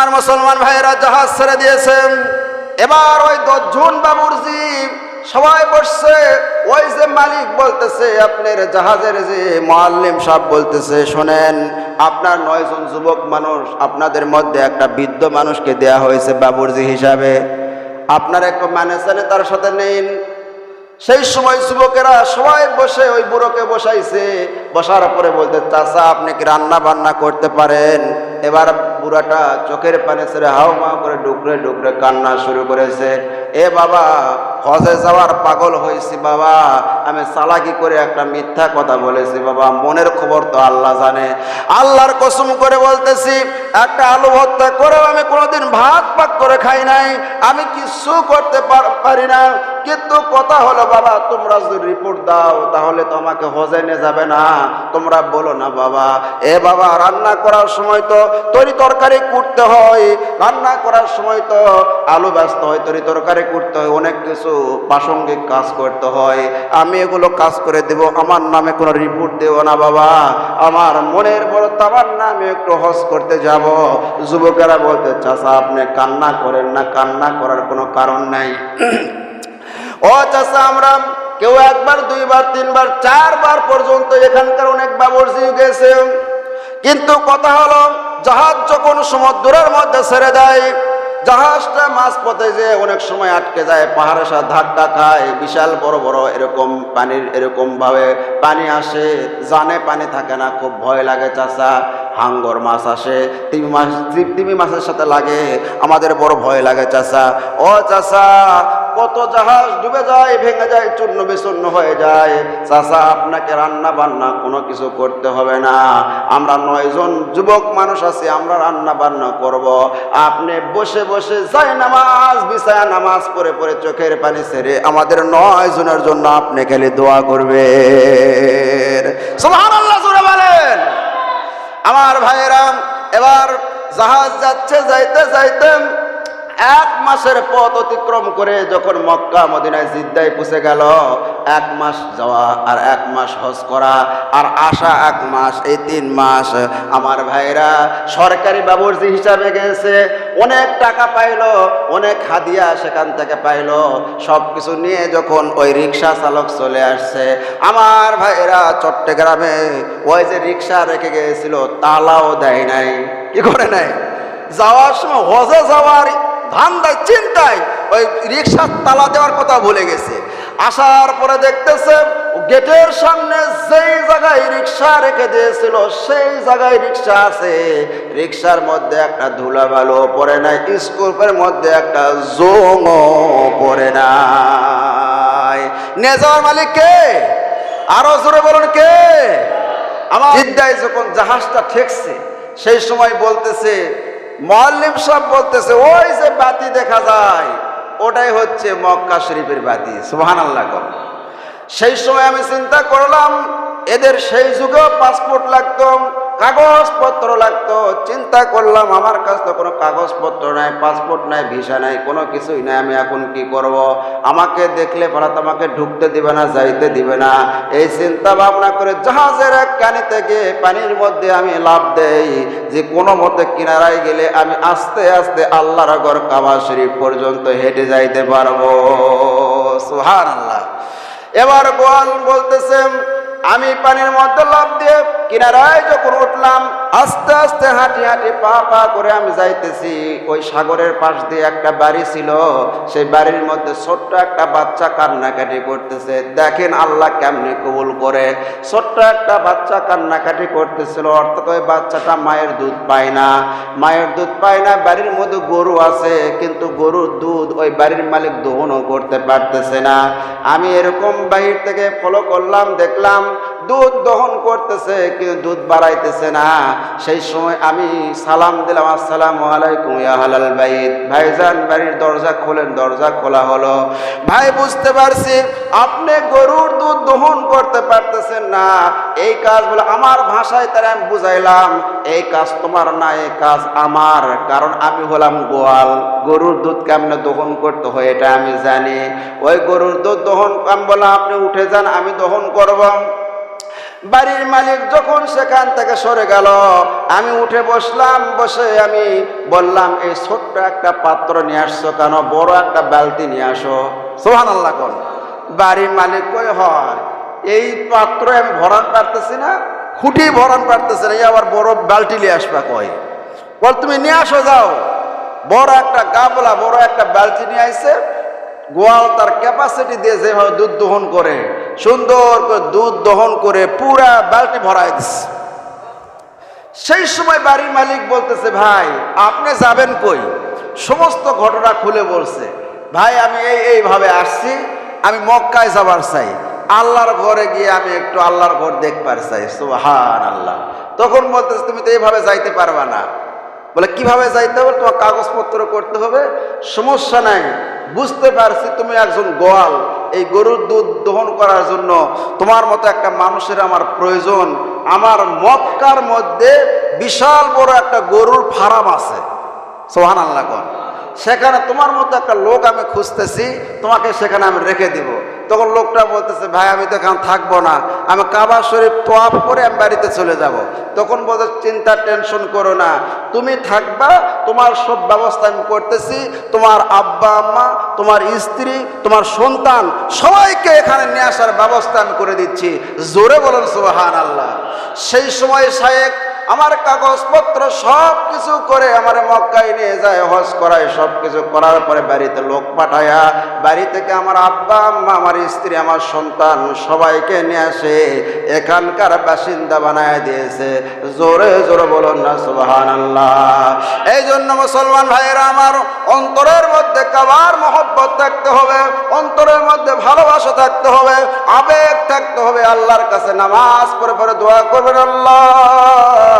আমার মুসলমান ভাইয়েরা জাহাজ ছেড়ে দিয়েছেন। এবার ওই দশজন বাবুর জিপ সবাই বসছে। ওই যে মালিক বলতেছে, আপনার জাহাজের যে মোয়াল্লিম সাহেব বলতেছে, শোনেন, আপনার নয়জন যুবক মানুষ, আপনাদের মধ্যে একটা বৃদ্ধ মানুষকে দেয়া হয়েছে বাবুরজি হিসাবে। আপনার একটু ম্যানেজারে তার সাথে নিন। সেই সময় যুবকেরা সবাই বসে ওই বুড়োকে বসাইছে। বসার পরে বলতে, চাচা, আপনি কি রান্না বান্না করতে পারেন? এবার বুড়াটা চোখের পানে ছেড়ে হাও মাও করে ডুকরে ডুকরে কান্না শুরু করেছে। এ বাবা, হজে যাওয়ার পাগল হয়েছি বাবা। আমি চালাকি করে একটা মিথ্যা কথা বলেছি বাবা। মনের খবর তো আল্লাহ জানে। আল্লাহর কসম করে বলতেছি, একটা আলু ভর্তা করেও আমি কোনোদিন ভাত পাক করে খাই নাই। আমি কিছু করতে পার- না। কিন্তু কথা হলো, বাবা, তোমরা যদি রিপোর্ট দাও, তাহলে তো আমাকে হজে নিয়ে যাবে না। তোমরা বলো না বাবা। এ বাবা, রান্না করার সময় তো তরি তরকারি কুটতে হয়, রান্না করার সময় তো আলু ব্যস্ত হয়, তরি তরকারি কুটতে হয়, অনেক কিছু প্রাসঙ্গিক কাজ করতে হয়। আমি এগুলো কাজ করে দেব, আমার নামে কোনো রিপোর্ট দেব না বাবা। আমার মনের বড় তাবার নামে একটু হজ করতে যাব। যুবকেরা বলতে চাষা আপনি কান্না করেন না, কান্না করার কোনো কারণ নাই। ও চাষা আমরা কেউ একবার, দুইবার, তিনবার, চারবার পর্যন্ত এখানকার অনেক বাবরজি গেছে। কিন্তু কথা হলো, জাহাজ যখন সমুদ্রের মধ্যে ছেড়ে দেয়, জাহাজটা মাছ পথে যে অনেক সময় আটকে যায়, পাহাড়ের সাথে ধাক্কা খায়, বিশাল বড় বড় এরকম পানির এরকম ভাবে পানি আসে, জানে পানি থাকে না, খুব ভয় লাগে চাষা হাঙ্গর মাছ আসে, তিমি মাছ, তিমি মাছের সাথে লাগে, আমাদের বড় ভয় লাগে চাষা ও চাষা কত জাহাজ ডুবে যায়, ভেঙে যায়, চূর্ণ বিচূর্ণ হয়ে যায়। চাষা আপনাকে রান্না বান্না কোনো কিছু করতে হবে না। আমরা নয়জন যুবক মানুষ আছি, আমরা রান্না বান্না করব। আপনি বসে বসে যাই নামাজ, বিছায়া নামাজ পড়ে পড়ে চোখের পানি ছেড়ে আমাদের নয় জনের জন্য আপনি খালি দোয়া করবে আমার ভাইয়েরা এবার জাহাজ যাচ্ছে, যাইতে যাইতে এক মাসের পথ অতিক্রম করে যখন মক্কা, মদিনায় জিদ্দায় পুষে গেল, এক মাস যাওয়া আর এক মাস হজ করা আর আসা এক মাস, এই তিন মাস আমার ভাইরা সরকারি বাবুর্চি হিসাবে গেছে, অনেক টাকা পাইলো, অনেক হাদিয়া সেখান থেকে পাইলো সব কিছু নিয়ে যখন ওই রিক্সা চালক চলে আসছে, আমার ভাইরা চট্টগ্রামে ওই যে রিক্সা রেখে গিয়েছিল, তালাও দেয় নাই, কি করে নাই যাওয়ার সময় হজে যাওয়ার ধান্দায় চিন্তায় ওই রিক্সার তালা দেওয়ার কথা ভুলে গেছে। আসার পরে দেখতেছে গেটের সামনে যেই জায়গায় রিক্সা রেখে দিয়েছিল সেই জায়গায় রিক্সা আছে। রিক্সার মধ্যে একটা ধুলা বালো পড়ে নাই স্কুপের মধ্যে একটা জোং পড়ে নাই। নেজার মালিক কে? আরও জোরে বলুন কে? আমার বিদ্যায় যখন জাহাজটা ঠেকছে সেই সময় বলতেছে মোয়াল্লিম সব বলতেছে, ওই যে বাতি দেখা যায়, ওটাই হচ্ছে মক্কা শরীফের বাতি। সুহান আল্লাহ সেই সময় আমি চিন্তা করলাম এদের সেই যুগেও পাসপোর্ট লাগতো, কাগজপত্র লাগতো। চিন্তা করলাম, আমার কাছে তো কোনো কাগজপত্র নাই পাসপোর্ট নাই ভিসা নাই, কোনো কিছুই নাই, আমি এখন কি করব? আমাকে দেখলে পারা তো আমাকে ঢুকতে দিবে না, যাইতে দিবে না। এই চিন্তা ভাবনা করে জাহাজের এক কানি থেকে পানির মধ্যে আমি লাভ দেই, যে কোনো মতে কিনারায় গেলে আমি আস্তে আস্তে আল্লাহর ঘর কাবা শরীফ পর্যন্ত হেঁটে যাইতে পারব। সুহান আল্লাহ এবার গোয়াল বলতেছেন আমি পানির মধ্যে লাভ দিয়ে কিনারায় যখন উঠলাম, আস্তে আস্তে হাঁটি হাঁটি পা পা করে আমি যাইতেছি। ওই সাগরের পাশ দিয়ে একটা বাড়ি ছিল। সেই বাড়ির মধ্যে ছোট্ট একটা বাচ্চা কান্নাকাটি করতেছে। দেখেন আল্লাহ কেমনি কবুল করে। ছোট্ট একটা বাচ্চা কান্নাকাটি করতেছিল। অর্থাৎ ওই বাচ্চাটা মায়ের দুধ পায় না। মায়ের দুধ পায় না, বাড়ির মধ্যে গরু আছে, কিন্তু গরুর দুধ ওই বাড়ির মালিক দহনও করতে পারতেছে না। আমি এরকম বাহির থেকে ফলো করলাম, দেখলাম দুধ দহন করতেছে কিন্তু দুধ বাড়াইতেছে না, সেই সময় আমি সালাম দিলাম, আসসালামু আলাইকুম ইয়া হালাল বাইত। ভাইজান, বাড়ির দরজা খোলেন, দরজা খোলা হলো। ভাই, বুঝতে পারছি, আপনি গরুর দুধ দহন করতে পারতেছেন না। এই কাজ বলে আমার ভাষায় তারা আমি বুঝাইলাম, এই কাজ তোমার না, এই কাজ আমার। কারণ আমি হলাম গোয়াল। গরুর দুধ কেমনে দহন করতে হয় এটা আমি জানি। ওই গরুর দুধ দহন, আমি বললাম, আপনি উঠে যান, আমি দহন করব। বাড়ির মালিক যখন সেখান থেকে সরে গেল আমি উঠে বসলাম বসে আমি বললাম এই ছোট্ট একটা পাত্র নিয়ে আসছো কেন? বড় একটা বালতি নিয়ে আসো। সোহান আল্লাহ কোন বাড়ির মালিক কই হয় এই পাত্র আমি ভরান পারতেছি না খুঁটি ভরান পারতেছি না এই আবার বড় বালতি নিয়ে আসবা কয় বল তুমি নিয়ে আসো যাও। বড় একটা গাবলা বড় একটা বালতি নিয়ে আইছে গোয়াল তার ক্যাপাসিটি দিয়ে যেভাবে দুধ দোহন করে সুন্দর করে দুধ দহন করে পুরা বালতি ভরাই দিচ্ছে সেই সময় বাড়ির মালিক বলতেছে, ভাই, আপনি যাবেন কই? সমস্ত ঘটনা খুলে বলছে, ভাই, আমি এই, এইভাবে আসছি, আমি মক্কায় যাবার চাই। আল্লাহর ঘরে গিয়ে আমি একটু আল্লাহর ঘর দেখবার চাই। সুহান আল্লাহ তখন বলতেছে, তুমি তো এইভাবে যাইতে পারবা না। বলে, কীভাবে যাইতে হবে? তোমার কাগজপত্র করতে হবে। সমস্যা নাই, বুঝতে পারছি তুমি একজন গোয়াল। এই গরুর দুধ দহন করার জন্য তোমার মতো একটা মানুষের আমার প্রয়োজন। আমার মক্কার মধ্যে বিশাল বড় একটা গরুর ফার্ম আছে। সোহান আল্লাহ সেখানে তোমার মতো একটা লোক আমি খুঁজতেছি, তোমাকে সেখানে আমি রেখে দিব। তখন লোকটা বলতেছে, ভাই, আমি তো এখন থাকব না। আমি কাবা শরীফ তোয়াফ করে আমি বাড়িতে চলে যাব। তখন বলতে চিন্তা, টেনশন করো না। তুমি থাকবা, তোমার সব ব্যবস্থা আমি করতেছি। তোমার আব্বা, আম্মা, তোমার স্ত্রী, তোমার সন্তান, সবাইকে এখানে নিয়ে আসার ব্যবস্থা আমি করে দিচ্ছি। জোরে বলেন সুবাহান আল্লাহ সেই সময় শায়েক আমার কাগজপত্র সব কিছু করে আমার মক্কায় নিয়ে যায়, হজ করায়, সব কিছু করার পরে বাড়িতে লোক পাঠায়া, বাড়ি থেকে আমার আব্বা, আম্মা, আমার স্ত্রী, আমার সন্তান সবাইকে নিয়ে আসে, এখানকার বাসিন্দা বানায় দিয়েছে। জোরে জোরে বলুন না সুবাহান আল্লাহ এই জন্য মুসলমান ভাইয়েরা, আমার অন্তরের মধ্যে কাবার মহব্বত থাকতে হবে, অন্তরের মধ্যে ভালোবাসা থাকতে হবে, আবেগ থাকতে হবে, আল্লাহর কাছে নামাজ পড়ে পড়ে দোয়া করবেন আল্লাহ।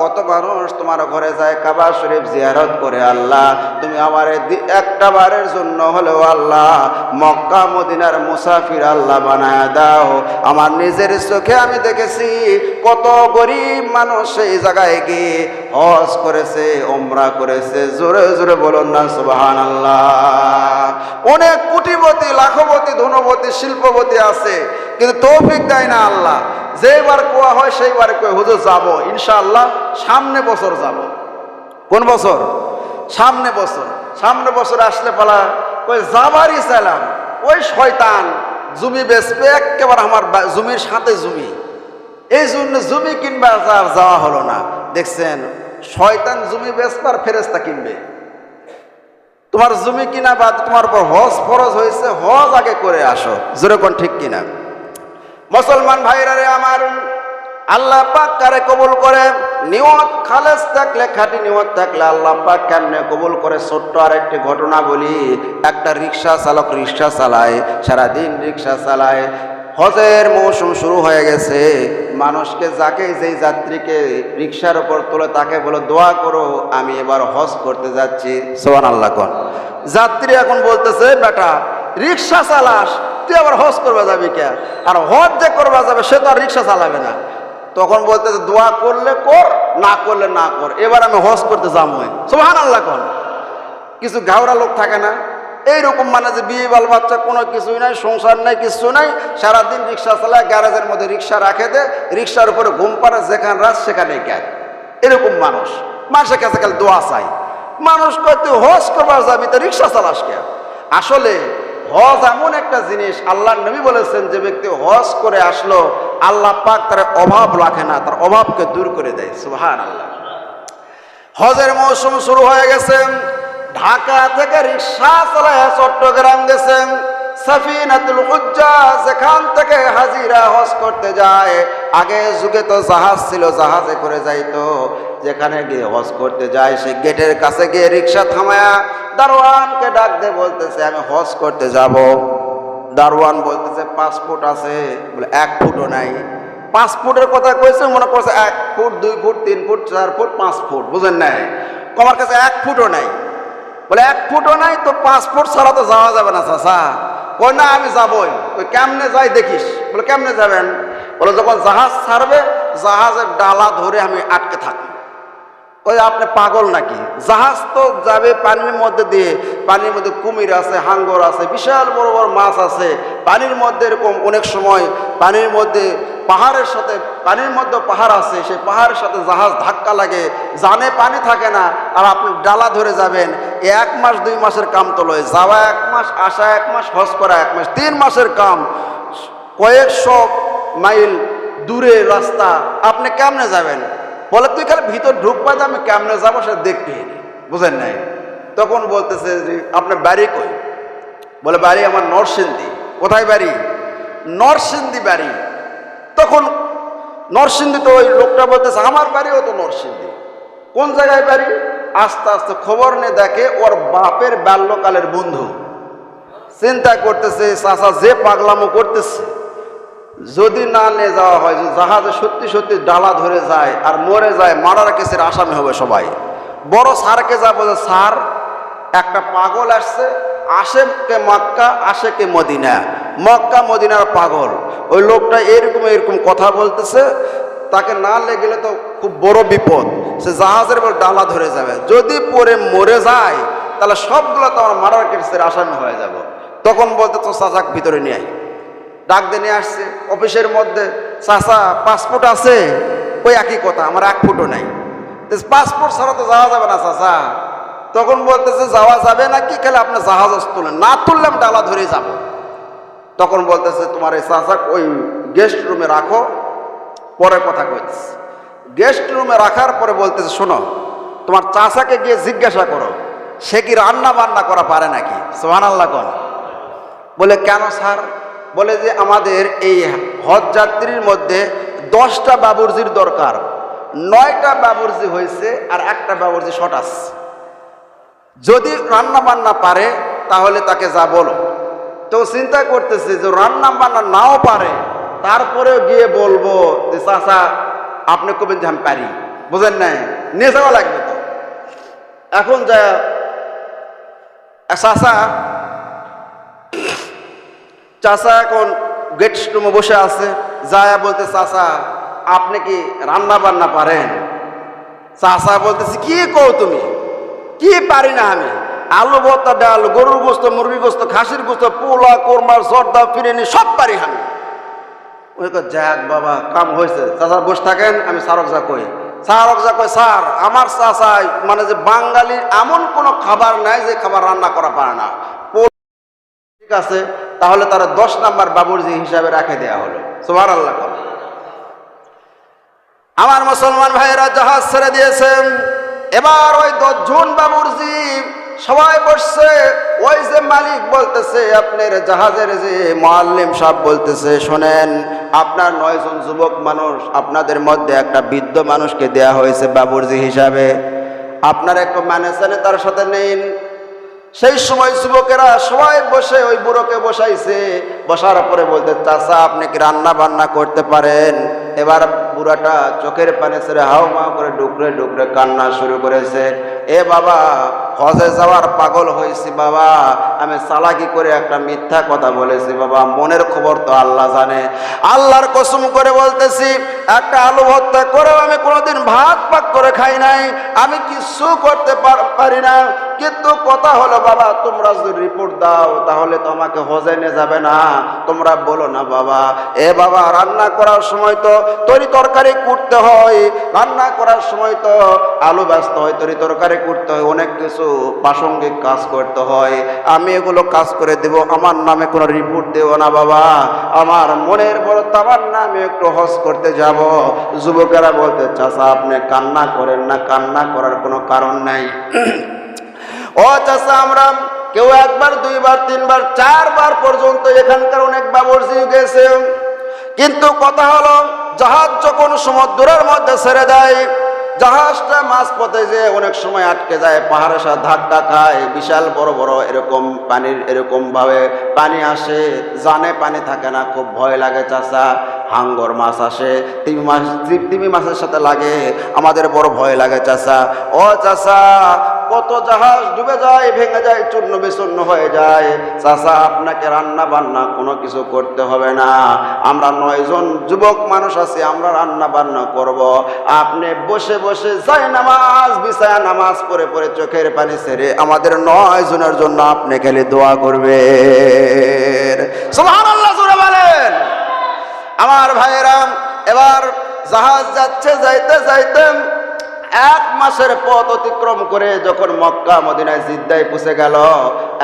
কত মানুষ তোমার ঘরে যায় কাবা শরীফ জিয়ারত করে, আল্লাহ, তুমি আমার একটা বারের জন্য হলেও আল্লাহ, মক্কা, মদিনার মুসাফির আল্লাহ বানায় দাও। আমার নিজের চোখে আমি দেখেছি কত গরিব মানুষ সেই জায়গায় গিয়ে হজ করেছে ওমরা করেছে। জোরে জোরে বলুন না সুবাহান আল্লাহ অনেক কোটিপতি, লাখপতি, ধনপতি, শিল্পপতি আছে, কিন্তু তৌফিক দেয় না আল্লাহ। যেবার কোয়া হয় সেইবার কয়ে, হুজুর, যাব। ইনশাআল্লাহ সামনে বছর যাব। কোন বছর? সামনে বছর। সামনে বছর আসলে পালা ওই যাবারই চাইলাম ওই শয়তান জমি বেচবে, একেবারে আমার জমির সাথে জমি। এই জন্য জমি কিনবার আর যাওয়া হলো না। দেখছেন, শয়তান জমি বেচবার ফেরেস্তা কিনবে। তোমার জমি কিনা বা তোমার উপর হজ ফরজ হয়েছে, হজ আগে করে আসো। যেরকম ঠিক কিনা? মুসলমান ভাইরা রে আমার, আল্লাহ পাক কারে কবুল করে নিয়ত খালেস থাকলে, খাঁটি নিয়ত থাকলে আল্লাহ পাক কেমনে কবুল করে? ছোট্ট আর একটি ঘটনা বলি। একটা রিক্সা চালক রিক্সা চালায়, সারাদিন রিক্সা চালায়। হজের মৌসুম শুরু হয়ে গেছে। মানুষকে যাকে যেই যাত্রীকে রিক্সার উপর তোলে, তাকে বলে, দোয়া করো, আমি এবার হজ করতে যাচ্ছি। সোহান আল্লাহ কন। যাত্রী এখন বলতেছে, বেটা, রিক্সা চালাস, তুই আবার হজ করবা যাবি কে? আর হজ যে করবা যাবে, সে তো আর রিক্সা চালাবে না। তখন বলতেছে দোয়া করলে কর, না করলে না কর। এবার আমি হজ করতে যাব। সোহান আল্লাহ কন। কিছু ঘাওড়া লোক থাকে না, এইরকম মানে যে বিয়ে বাল বাচ্চা কোনো কিছুই নাই, সংসার নাই, কিছু নাই, সারাদিন রিক্সা চালায়, গ্যারেজের মধ্যে রিক্সা রাখে দে, রিক্সার উপরে ঘুম পাড়ে, যেখানে রাত সেখানে গ্যাস এরকম মানুষ। মানুষের কাছে কাল দোয়া চাই। মানুষ কয়, তুই হজ করবার যাবি তো রিক্সা চালাস কে আসলে হজ এমন একটা জিনিস আল্লাহ নবী বলেছেন, যে ব্যক্তি হজ করে আসলো আল্লাহ পাক তার অভাব রাখে না, তার অভাবকে দূর করে দেয় সুহান আল্লাহ হজের মৌসুম শুরু হয়ে গেছে, ঢাকা থেকে রিক্সা চালায় চট্টগ্রাম গেছেন উজ্জা যেখান থেকে হাজিরা হজ করতে যায় যুগে তো জাহাজ ছিল, জাহাজে করে যেখানে হজ করতে যায় সে গেটের কাছে গিয়ে রিক্সা বলতেছে, আমি হজ করতে যাব। দারোয়ান বলতেছে পাসপোর্ট আছে। বলে, এক ফুটও নাই। পাঁচ ফুটের কথা কইছে, মনে করছে এক ফুট, দুই ফুট, তিন ফুট, চার ফুট, পাঁচ ফুট, বুঝেন নাই? তোমার কাছে এক ফুটও নাই। বলে, এক ফুটও নাই তো পাঁচ ফুট ছাড়া তো যাওয়া যাবে না চাষা কই না, আমি যাবই। ওই কেমনে যাই দেখিস? বলে, কেমনে যাবেন? বলে, যখন জাহাজ ছাড়বে, জাহাজের ডালা ধরে আমি আটকে থাকি ওই আপনি পাগল নাকি? জাহাজ তো যাবে পানির মধ্যে দিয়ে, পানির মধ্যে কুমির আছে, হাঙ্গর আছে, বিশাল বড় বড় মাছ আছে। পানির মধ্যে এরকম অনেক সময় পানির মধ্যে পাহাড়ের সাথে, পানির মধ্যে পাহাড় আছে, সেই পাহাড়ের সাথে জাহাজ ধাক্কা লাগে। জানে পানি থাকে না, আর আপনি ডালা ধরে যাবেন, এক মাস, দুই মাসের কাম তো লয়। যাওয়া এক মাস, আসা এক মাস, হজ করা এক মাস, তিন মাসের কাম। কয়েকশো মাইল দূরে রাস্তা, আপনি কেমনে যাবেন? বলে, তুই খালি ভিতর ঢুকবা তো আমি কেমনে যাব সে দেখবি বুঝেন নাই? তখন বলতেছে যে, আপনার বাড়ি কই? বলে, বাড়ি আমার নরসিংদী। কোথায় বাড়ি? নরসিংদী বাড়ি। তখন নরসিংদী তো ওই লোকটা বলতেছে, আমার বাড়িও তো নরসিংদী। কোন জায়গায় বাড়ি? আস্তে আস্তে খবর নিয়ে দেখে ওর বাপের বাল্যকালের বন্ধু। চিন্তা করতেছে, চাচা যে পাগলামো করতেছে। যদি না নিয়ে যাওয়া হয় যে জাহাজে সত্যি সত্যি ডালা ধরে যায় আর মরে যায়, মারার কেসের আসামি হবে সবাই। বড় স্যারকে যা বলে, স্যার, একটা পাগল আসছে আসে কে মক্কা আসে কে মদিনা। মক্কা, মদিনার পাগল। ওই লোকটা এরকম এরকম কথা বলতেছে, তাকে না লেগেলে তো খুব বড় বিপদ। সে জাহাজের বল ডালা ধরে যাবে। যদি পরে মরে যায়, তাহলে সবগুলো তো আমার মারার কেসের আসামি হয়ে যাব। তখন বলতে তো চাচাক ভিতরে নিয়ে ডাক দিয়ে আসছে। অফিসের মধ্যে, চাচা পাসপোর্ট আছে? ওই একই কথা, আমার এক ফুটও নাই। পাসপোর্ট ছাড়া তো যাওয়া যাবে না, চাচা। তখন বলতেছে, যাওয়া যাবে না কি? খেলে আপনি জাহাজ তুলেন। না তুললে আমি ডালা ধরে যাব। তখন বলতেছে, তোমার এই চাচা, ওই গেস্ট রুমে রাখো। পরে কথা কইতেছে। গেস্ট রুমে রাখার পরে বলতেছে, শোনো, তোমার চাচাকে গিয়ে জিজ্ঞাসা করো, সে কি রান্না বান্না করা পারে নাকি? সোহান আল্লাহ বলে, কেন স্যার? বলে যে আমাদের এই হজ যাত্রীর মধ্যে দশটা বাবুর্জির দরকার। নয়টা বাবুর্জি হয়েছে আর একটা বাবুর্জি শটাস যদি রান্না বান্না পারে, তাহলে তাকে যা বলো। তো চিন্তা করতেছে যে রান্না বান্না নাও পারে, তারপরেও গিয়ে বলব যে, চাচা, আপনি কবেন যে আমি পারি? বুঝেন নাই? নিয়ে যাওয়া লাগবে তো। এখন যা, চাচা চাচা এখন গেট রুমে বসে আছে যায় বলতে চাচা আপনি কি রান্না বান্না পারেন? চাচা বলতেছে কি কও তুমি? কি পারি না আমি? আলু ভর্তা ডাল গরুর গোস্ত মুরগি গোস্ত খাসির গোস্ত পোলা কোরমার জর্দা ফিরিনি সব পারি আমি। ওই কয়, যাক বাবা কাম হয়েছে। চাচা বসে থাকেন আমি সারক যা কই। সারক যা কই স্যার আমার চাচাই মানে যে বাঙালির এমন কোনো খাবার নাই যে খাবার রান্না করা পারে না। ঠিক আছে তাহলে তারা দশ নাম্বার বাবুর্জি হিসাবে রাখে দেয়া হলো। সোমার আল্লাহ আমার মুসলমান ভাইয়েরা, জাহাজ ছেড়ে দিয়েছেন। এবার ওই দশ দশজন বাবুর্জি সবাই বসছে। ওই যে মালিক বলতেছে, আপনার জাহাজের যে মোয়াল্লিম সাহেব বলতেছে, শোনেন, আপনার নয়জন যুবক মানুষ, আপনাদের মধ্যে একটা বৃদ্ধ মানুষকে দেয়া হয়েছে বাবুর্জি হিসাবে। আপনার একটু মানে তার সাথে নিন। সেই সময় যুবকেরা সবাই বসে ওই বুড়োকে বসাইছে। বসার পরে বলতে চাষা আপনি কি রান্না বান্না করতে পারেন? এবার বুড়াটা চোখের পানে ছেড়ে হাও মা করে ডুকরে ডুকরে কান্না শুরু করেছে। এ বাবা হজে যাওয়ার পাগল হয়েছি বাবা। আমি চালাকি করে একটা মিথ্যা কথা বলেছি বাবা। মনের খবর তো আল্লাহ জানে। আল্লাহর কসম করে বলতেছি, একটা আলু ভর্তা করেও আমি কোনোদিন ভাত পাক করে খাই নাই। আমি কিছু করতে পার- না। কিন্তু কথা হলো, বাবা, তোমরা যদি রিপোর্ট দাও, তাহলে তো আমাকে হজে নিয়ে যাবে না। তোমরা বলো না বাবা। এ বাবা, রান্না করার সময় তো তরি তরকারি কুটতে হয়। রান্না করার সময় তো আলু ব্যস্ত হয়, তরি তরকারি কুটতে হয়। অনেক কিছু প্রাসঙ্গিক কাজ করতে হয়। আমি এগুলো কাজ করে দেব। আমার নামে কোনো রিপোর্ট দেবো না বাবা। আমার মনের বড় তামার নামে একটু হজ করতে যাব। যুবকেরা বলতে চাষা আপনি কান্না করেন না। কান্না করার কোনো কারণ নাই। ও চাষা আমরা কেউ একবার, দুইবার, তিনবার, চারবার পর্যন্ত এখানকার অনেক বাবরজি গেছে। কিন্তু কথা হলো, জাহাজ যখন সমুদ্রের মধ্যে ছেড়ে দেয় জাহাজটা মাছ পথে যে অনেক সময় আটকে যায়, পাহাড়ের সাথে ধাক্কা খায়, বিশাল বড় বড় এরকম পানির, এরকম ভাবে পানি আসে, জানে পানি থাকে না, খুব ভয় লাগে চাষা হাঙ্গর মাছ আসে, তিমি মাছ, তিমি মাছের সাথে লাগে, আমাদের বড় ভয় লাগে চাষা ও চাষা কত জাহাজ ডুবে যায়, ভেঙে যায়, চূর্ণ বিচূর্ণ হয়ে যায়। চাষা আপনাকে রান্না বান্না কোনো কিছু করতে হবে না। আমরা নয়জন যুবক মানুষ আছি, আমরা রান্না বান্না করব। আপনি বসে বসে যাই নামাজ, বিছায়া নামাজ পড়ে পড়ে চোখের পানি ছেড়ে আমাদের নয় জনের জন্য আপনি খালি দোয়া করবে বলেন। আমার ভাইয়েরাম, এবার জাহাজ যাচ্ছে, যাইতে যাইতে এক মাসের পথ অতিক্রম করে যখন মক্কা, মদিনায় জিদ্দায় পুষে গেল,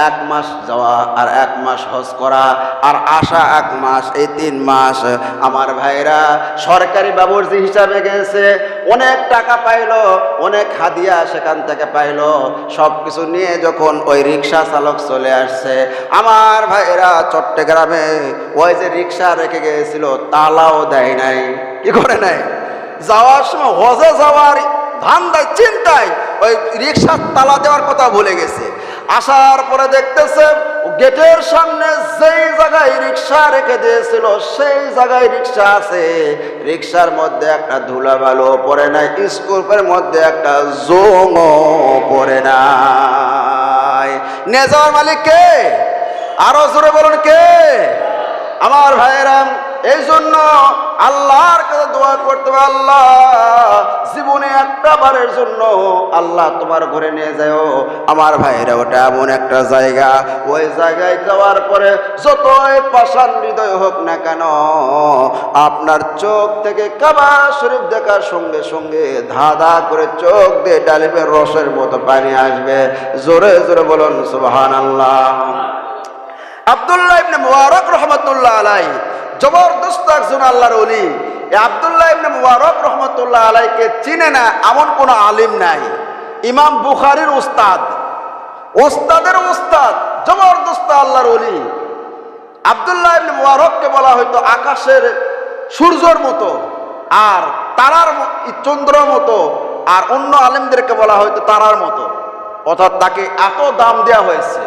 এক মাস যাওয়া আর এক মাস হজ করা আর আসা এক মাস, এই তিন মাস, আমার ভাইরা সরকারি বাবুর্চি হিসাবে গেছে, অনেক টাকা পাইলো, অনেক হাদিয়া সেখান থেকে পাইলো সব কিছু নিয়ে যখন ওই রিক্সা চালক চলে আসছে, আমার ভাইরা চট্টগ্রামে ওই যে রিক্সা রেখে গিয়েছিল, তালাও দেয় নাই, কি করে নাই? যাওয়ার সময় হজে যাওয়ার ধান্দায়, চিন্তায় ওই রিক্সার তালা দেওয়ার কথা ভুলে গেছে। আসার পরে দেখতেছে, গেটের সামনে যেই জায়গায় রিক্সা রেখে দিয়েছিল, সেই জায়গায় রিক্সা আছে। রিক্সার মধ্যে একটা ধুলা ভালো পড়ে নাই, স্কুপের মধ্যে একটা জোঙও পড়ে নাই। যাওয়ার মালিক কে? আরও জোরে বলুন কে? আমার ভাইয়েরাম এই জন্য আল্লাহর কাছে দোয়া করতে হবে, আল্লাহ, জীবনে একটা বারের জন্য আল্লাহ তোমার ঘরে নিয়ে যাও আমার ভাইরা, ওটা এমন একটা জায়গা। ওই জায়গায় যাওয়ার পরে যতই পাষাণ হৃদয় হোক না কেন, আপনার চোখ থেকে কাবা শরীফ দেখার সঙ্গে সঙ্গে ধাঁধা করে চোখ দিয়ে ডালিমের রসের মতো পানি আসবে। জোরে জোরে বলুন সুবহান আল্লাহ আব্দুল্লাহ ইবনে মুবারক রহমতুল্লাহ আলাই জবরদস্ত একজন আল্লাহর অলি আব্দুল্লাহ ইবনে মুবারক রহমতুল্লাহ আলাইকে চিনে না, এমন কোন আলিম নাই। ইমাম বুখারির উস্তাদ। ওস্তাদের উস্তাদ, জবরদস্ত আল্লাহর অলি আব্দুল্লাহ ইবনে মুবারককে বলা হয়তো আকাশের সূর্যর মতো, আর তারার চন্দ্র মতো, আর অন্য আলেমদেরকে বলা হয়তো তারার মতো। অর্থাৎ তাকে এত দাম দেওয়া হয়েছে।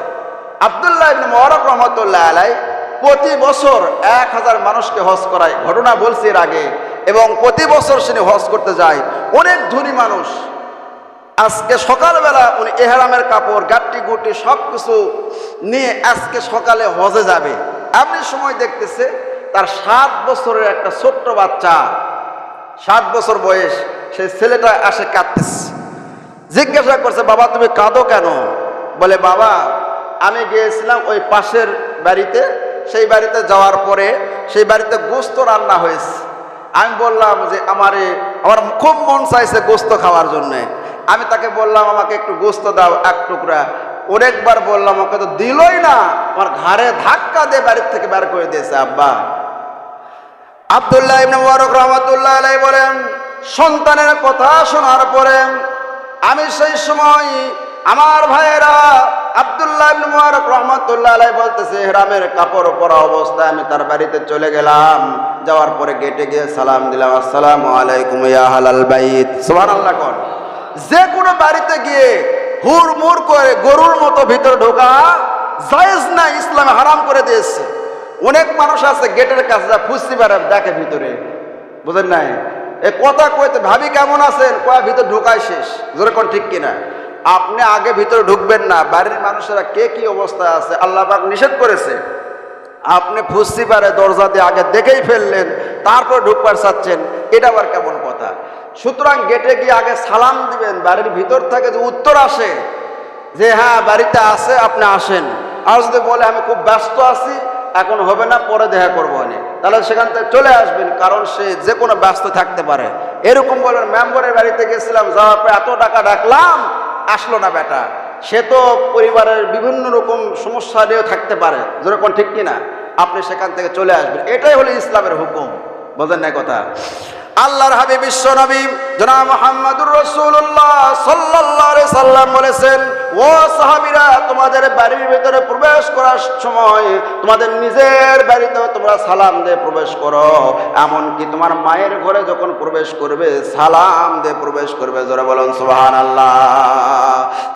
আব্দুল্লাহ ইবনে মুবারক রহমতুল্লাহ আলাই প্রতি বছর এক হাজার মানুষকে হজ করায়। ঘটনা বলছি এর আগে। এবং প্রতি বছর সে হজ করতে যায়। অনেক ধনী মানুষ। আজকে সকালবেলা উনি এহারামের কাপড়, গাট্টি, গুটি সব কিছু নিয়ে আজকে সকালে হজে যাবে। এমনি সময় দেখতেছে, তার সাত বছরের একটা ছোট্ট বাচ্চা। সাত বছর বয়স সেই ছেলেটা আসে কাঁদতেছে। জিজ্ঞাসা করছে, বাবা, তুমি কাঁদো কেন? বলে, বাবা, আমি গিয়েছিলাম ওই পাশের বাড়িতে সেই বাড়িতে যাওয়ার পরে সেই বাড়িতে গোস্ত রান্না হয়েছে। আমি বললাম যে, আমারে, আমার খুব মন চাইছে গোস্ত খাওয়ার জন্যে। আমি তাকে বললাম, আমাকে একটু গোস্ত দাও, এক টুকরা। অনেকবার বললাম, আমাকে তো দিলই না, আমার ঘাড়ে ধাক্কা দিয়ে বাড়ির থেকে বের করে দিয়েছে, আব্বা। আব্দুল্লাহ ইবনে মুবারক আলাইহি বলেন, সন্তানের কথা শোনার পরে আমি সেই সময় আমার ভাইয়েরা আব্দুল্লাহ মুবারক বলতেছে, হেরামের কাপড় পরা অবস্থায় আমি তার বাড়িতে চলে গেলাম। যাওয়ার পরে গেটে গিয়ে সালাম দিলাম যে কোনো বাড়িতে গিয়ে হুড় মুড় করে গরুর মতো ভিতরে ঢোকা জায়েজ না, ইসলামে হারাম করে দিয়েছে। অনেক মানুষ আছে গেটের কাছে যা পারে, দেখে ভিতরে। বুঝেন নাই? এ কথা কইতে ভাবি কেমন আছেন? কয়া, ভিতর ঢোকায় শেষ। জোরে কোন ঠিক কিনা? আপনি আগে ভিতরে ঢুকবেন না, বাড়ির মানুষেরা কে কি অবস্থায় আছে, আল্লাহ পাক নিষেধ করেছে। আপনি ফুসতে পারে দরজা দিয়ে আগে দেখেই ফেললেন, তারপর ঢুকবার চাচ্ছেন, এটা আবার কেমন কথা? সুতরাং গেটে গিয়ে আগে সালাম দিবেন, বাড়ির ভিতর থেকে যে উত্তর আসে, যে হ্যাঁ বাড়িতে আছে, আপনি আসেন। আর যদি বলে, আমি খুব ব্যস্ত আছি, এখন হবে না, পরে দেখা করব আমি। তাহলে সেখান থেকে চলে আসবেন, কারণ সে যে কোনো ব্যস্ত থাকতে পারে। এরকম বলেন, মেম্বারের বাড়িতে গেছিলাম, যাওয়ার পরে এত টাকা ডাকলাম আসলো না বেটা। সে তো পরিবারের বিভিন্ন রকম সমস্যা নিয়েও থাকতে পারে। যেরকম ঠিক কিনা? আপনি সেখান থেকে চলে আসবেন। এটাই হলো ইসলামের হুকুম। বোঝেন না কথা? আল্লাহর হাবিব বিশ্ব নবী জনাব মোহাম্মদুর রসুল্লাহ সাল্লাহ সাল্লাম বলেছেন ও সাহাবিরা, তোমাদের বাড়ির ভিতরে প্রবেশ করার সময় তোমাদের নিজের বাড়িতে তোমরা সালাম দিয়ে প্রবেশ করো। এমনকি তোমার মায়ের ঘরে যখন প্রবেশ করবে, সালাম দিয়ে প্রবেশ করবে। জোরে বলুন, সুবহানাল্লাহ।